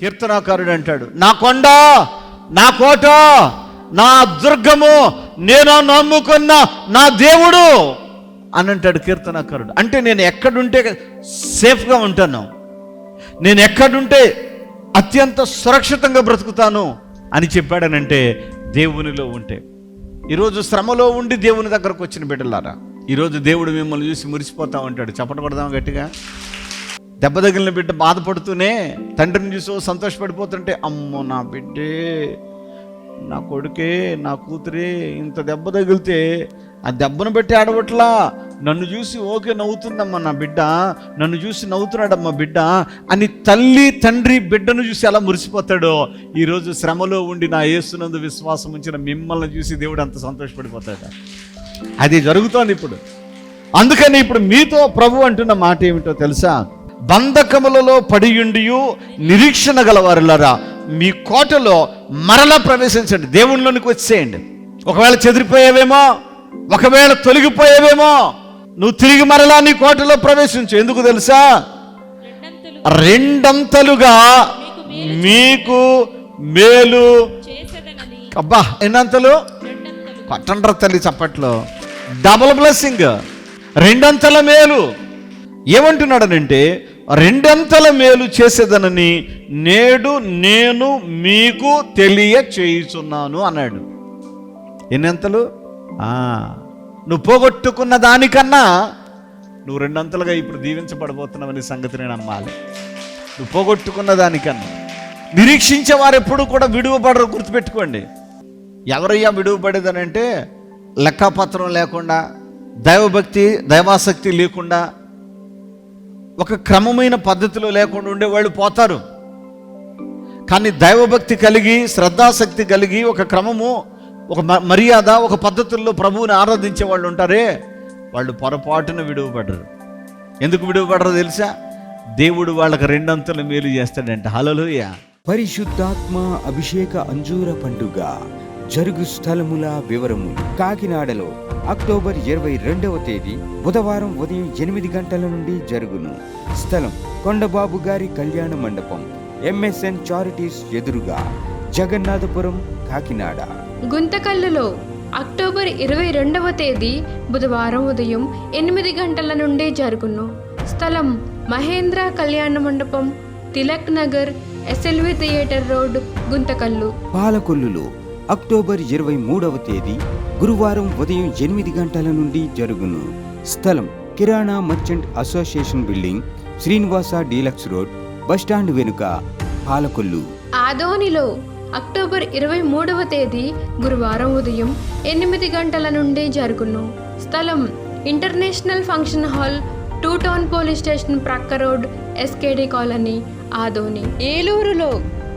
కీర్తనాకారుడు అంటాడు నా కొండ నా కోట నా దుర్గము నేను నమ్ముకున్న నా దేవుడు అని అంటాడు కీర్తనాకారుడు. అంటే నేను ఎక్కడుంటే సేఫ్గా ఉంటాను. నేను ఎక్కడుంటే అత్యంత సురక్షితంగా బ్రతుకుతాను అని చెప్పాడనంటే దేవునిలో ఉంటే. ఈరోజు శ్రమలో ఉండి దేవుని దగ్గరకు వచ్చిన బిడ్డలారా ఈరోజు దేవుడు మిమ్మల్ని చూసి మురిసిపోతా ఉంటాడు. చప్పట పడదాం గట్టిగా? దెబ్బ తగిలిన బిడ్డ బాధపడుతూనే తండ్రిని చూసి సంతోషపడిపోతుంటే అమ్మో నా బిడ్డే నా కొడుకే నా కూతురే ఇంత దెబ్బ తగిలితే ఆ దెబ్బను పెట్టి ఆడవట్లా? నన్ను చూసి ఓకే నవ్వుతుందమ్మా నా బిడ్డ నన్ను చూసి నవ్వుతున్నాడమ్మా బిడ్డ అని తల్లి తండ్రి బిడ్డను చూసి ఎలా మురిసిపోతాడో ఈరోజు శ్రమలో ఉండి నా యేసునందు విశ్వాసం ఉంచిన మిమ్మల్ని చూసి దేవుడు అంత సంతోషపడిపోతాడు అది జరుగుతోంది ఇప్పుడు. అందుకని ఇప్పుడు మీతో ప్రభు అంటున్న మాట ఏమిటో తెలుసా? బంధకములలో పడియుండియు నిరీక్షణ గలవారులరా. మీ కోటలో మరలా ప్రవేశించండి. దేవునిలోనికి వచ్చేయండి. ఒకవేళ చెదిరిపోయేవేమో ఒకవేళ తొలగిపోయేవేమో నువ్వు తిరిగి మరలా నీ కోటలో ప్రవేశించు. ఎందుకు తెలుసా? రెండంతలుగా మీకు మేలు అబ్బా ఎన్నంతలు? రెండంతలు కొట్టండ్ర తల్లి చప్పట్లో. డబుల్ బ్లెస్సింగ్ రెండంతల మేలు. ఏమంటున్నాడనంటే రెండంతల మేలు చేసేదనని నేడు నేను మీకు తెలియ చేయుచున్నాను అన్నాడు. ఎన్నంతలు? నువ్వు పోగొట్టుకున్న దానికన్నా నువ్వు రెండంతలుగా ఇప్పుడు దీవించబడబోతున్నావనే సంగతి నేను నమ్మాలి. నువ్వు పోగొట్టుకున్న దానికన్నా. నిరీక్షించే వారు ఎప్పుడు కూడా విడువబడరు గుర్తుపెట్టుకోండి. ఎవరయ్యా విడువబడేదనంటే లెక్కపత్రం లేకుండా దైవభక్తి దైవాసక్తి లేకుండా ఒక క్రమమైన పద్ధతిలో లేకుండా ఉండే వాళ్ళు పోతారు. కానీ దైవభక్తి కలిగి శ్రద్ధాశక్తి కలిగి ఒక క్రమము ఒక మ- మర్యాద ఒక పద్ధతుల్లో ప్రభువుని ఆరాధించే వాళ్ళు ఉంటారే వాళ్ళు పొరపాటున విడువబడరు. ఎందుకు విడువబడరు తెలుసా? దేవుడు వాళ్ళకి రెండంతలు మేలు చేస్తాడంట. హలోయ పరిశుద్ధాత్మ అభిషేక అంజూర పండుగ. జరుగు స్థలముల వివరము. కాకినాడలో అక్టోబర్ ఇరవై రెండవ తేదీ బుధవారం ఉదయం ఎనిమిది గంటల నుండి జరుగును. స్థలం కొండబాబు గారి కళ్యాణ మండపం ఎంఎస్ఎన్ చారిటీస్ ఎదురుగా జగన్నాథపురం కాకినాడ. గుంతకల్లులో అక్టోబర్ ఇరవై రెండవ తేదీ బుధవారం ఉదయం ఎనిమిది గంటల నుండి జరుగును. స్థలం Mahendra Kalyana Mandapam Tilak Nagar SLV theatre road Guntakallu. పాలకొల్లులో October ఇరవై మూడవ తేదీ గురువారం ఉదయం ఎనిమిది గంటల నుండి జరుగును. స్థలం Kirana merchant association building Srinivasa deluxe road bus stand వెనుక పాలకొల్లు. ఆదోనిలో అక్టోబర్ ఇరవై మూడవ తేదీ గురువారం ఉదయం ఎనిమిది గంటల నుండి జరుగును. స్థలం international function hall two town police station ప్రక్క రోడ్ ఎస్కేడి కాలనీ ఆదోని. ఏలూరులో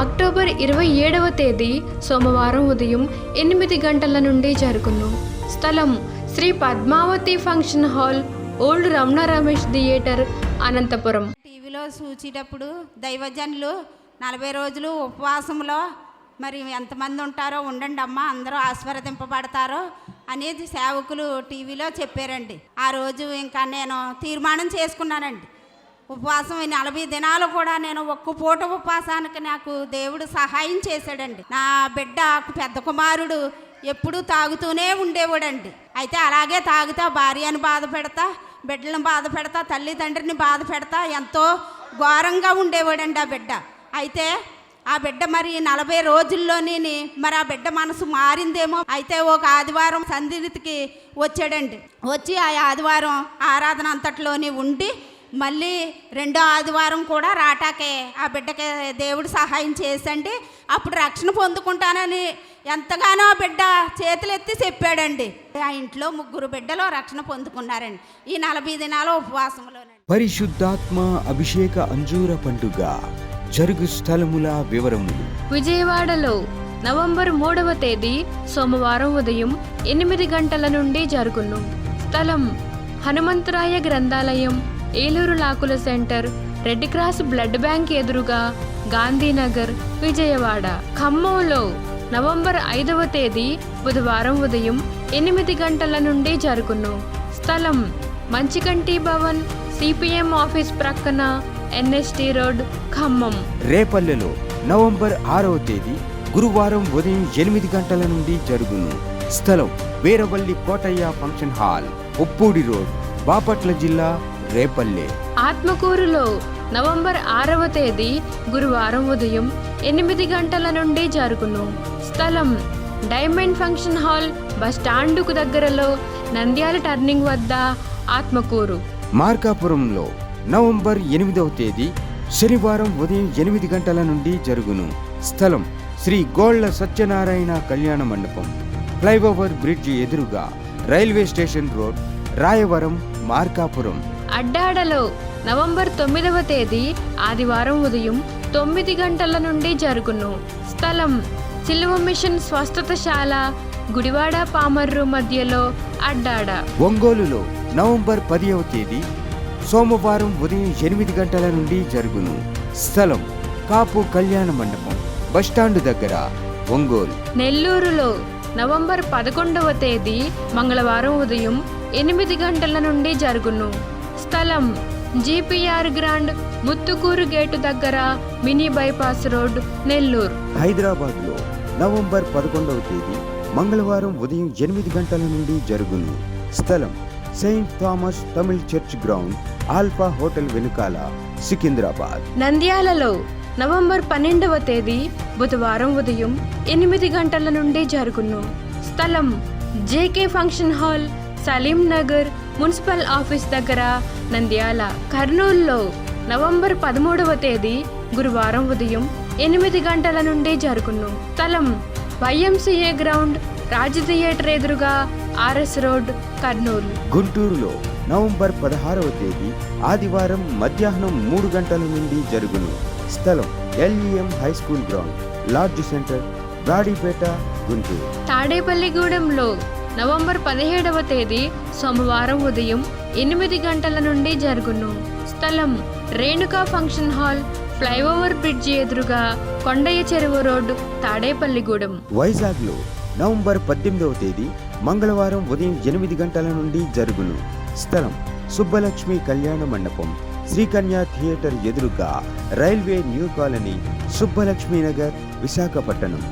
అక్టోబర్ ఇరవై ఏడవ తేదీ సోమవారం ఉదయం ఎనిమిది గంటల నుండి జరుగును. స్థలం Sri Padmavathi function hall old Ramana Ramesh theatre Anantapur. టీవీలో చూచేటప్పుడు దైవజనులు నలభై రోజులు ఉపవాసంలో మరి ఎంతమంది ఉంటారో ఉండండి అమ్మ అందరూ ఆస్వాదింపబడతారో అనేది సేవకులు టీవీలో చెప్పారండి. ఆ రోజు ఇంకా నేను తీర్మానం చేసుకున్నానండి. ఉపవాసం ఈ నలభై దినాలు కూడా నేను ఒక్క పూట ఉపవాసానికి నాకు దేవుడు సహాయం చేశాడండి. నా బిడ్డ పెద్ద కుమారుడు ఎప్పుడూ తాగుతూనే ఉండేవాడండి. అయితే అలాగే తాగుతా భార్యను బాధ పెడతా బిడ్డలను బాధ పెడతా తల్లిదండ్రిని బాధ పెడతా ఎంతో ఘోరంగా ఉండేవాడండి ఆ బిడ్డ. అయితే ఆ బిడ్డ మరి నలభై రోజుల్లోని మరి ఆ బిడ్డ మనసు మారిందేమో. అయితే ఒక ఆదివారం సంధికి వచ్చాడండి. వచ్చి ఆ ఆదివారం ఆరాధన అంతట్లోని ఉండి మళ్ళీ రెండో ఆదివారం కూడా రాటాకే ఆ బిడ్డకి దేవుడు సహాయం చేసండి. అప్పుడు రక్షణ పొందుకుంటానని ఎంతగానో ఆ బిడ్డ చేతులెత్తి చెప్పాడండి. ఆ ఇంట్లో ముగ్గురు బిడ్డలు రక్షణ పొందుకున్నారండి. ఈ నలభై దినాల ఉపవాసంలోనండి. పరిశుద్ధాత్మ అభిషేక అంజూర పండుగ జరుగు స్థలముల వివరములు. విజయవాడలో నవంబర్ మూడవ తేదీ సోమవారం ఉదయం ఎనిమిది గంటల నుండి జరుగును. స్థలం హనుమంతరాయ గ్రంథాలయం Eluru లాకుల centre red cross blood bank ఎదురుగా గాంధీనగర్ విజయవాడ. ఖమ్మంలో నవంబర్ ఐదవ తేదీ బుధవారం ఉదయం ఎనిమిది గంటల నుండి జరుగును. స్థలం మంచికంటి భవన్ సిపిఎం ఆఫీస్ ప్రక్కన ఎన్ఎస్టి రోడ్ ఖమ్మం. రేపల్లెలో నవంబర్ ఆరవ తేదీ గురువారం ఉదయం ఎనిమిది గంటల నుండి జరుగును. స్థలం Veeravalli Kotaiah function hall Uppudi road Bapatla జిల్లా రేపల్లె. ఆత్మకూరులో నవంబర్ ఆరవ తేదీ గురువారం ఉదయం ఎనిమిది గంటల నుండి జరుగును. స్థలం డైమండ్ ఫంక్షన్ హాల్ బస్ స్టాండుకు దగ్గరలో నంద్యాల టర్నింగ్ వద్ద ఆత్మకూరు. మార్కాపురంలో నవంబర్ ఎనిమిదవ తేదీ శనివారం ఉదయం ఎనిమిది గంటల నుండి జరుగును. స్థలం శ్రీ గోళ్ళ సత్యనారాయణ కళ్యాణ మండపం. ఫ్లైఓవర్ బ్రిడ్జ్ ఎదురుగా railway station road Rayavaram Markapuram. అడ్డాడలో November తొమ్మిదవ తేదీ ఆదివారం ఉదయం తొమ్మిది గంటల నుండి జరుగును. స్థలం సిలువ మిషన్ స్వస్థతశాల గుడివాడ పామర్రు మధ్యలో అడ్డాడ. ఒంగోలులో నవంబర్ పదివ తేదీ సోమవారం ఉదయం ఎనిమిది గంటల నుండి జరుగును. స్థలం కాపు కళ్యాణ మండపం బస్టాండు దగ్గర ఒంగోలు. నెల్లూరులో నవంబర్ పదకొండవ తేదీ మంగళవారం ఉదయం ఎనిమిది గంటల నుండి జరుగును. స్థలం జీపీఆర్ గ్రాండ్ ముత్తుకూరు గేటు దగ్గర మినీ బైపాస్ రోడ్ నెల్లూరు. హైదరాబాద్లో నవంబర్ పదకొండవ తేదీ మంగళవారం ఉదయం ఎనిమిది గంటల నుండి జరుగును. స్థలం saint Thomas Tamil church ground Alpha hotel వెనుకాల సికింద్రాబాద్. నంద్యాలలో నవంబర్ పన్నెండవ తేదీ బుధవారం ఉదయం ఎనిమిది గంటల నుండి జరుగును. స్థలం JK function hall Salim Nagar municipal office దగ్గర నంద్యాల కర్నూలులో నవంబర్ పదమూడవ తేదీ గురువారం ఉదయం ఎనిమిది గంటల నుండి జరుగును. స్థలం వైఎంసీఏ గ్రౌండ్ రాజ్ థియేటర్ ఎదురుగా ఆర్ఎస్ రోడ్ కర్నూలు. గుంటూరులో నవంబర్ పదహారవ తేదీ ఆదివారం మధ్యాహ్నం మూడు గంటల నుండి జరుగును. స్థలం LEM high school ground large centre Brodipet Guntur. తాడేపల్లిగూడెంలో November పదిహేడవ తేదీ సోమవారం ఉదయం ఎనిమిది గంటల నుండి జరుగును. స్థలం Renuka function hall flyover bridge ఎదురుగా కొండయ్య చెరువు రోడ్డు తాడేపల్లిగూడెం. వైజాగ్లో నవంబర్ పద్దెనిమిదవ తేదీ మంగళవారం ఉదయం ఎనిమిది గంటల నుండి జరుగును. స్థలం సుబ్బలక్ష్మి కళ్యాణ మండపం శ్రీకన్య థియేటర్ ఎదురుగా railway new colony Subbalakshmi Nagar Visakhapatnam.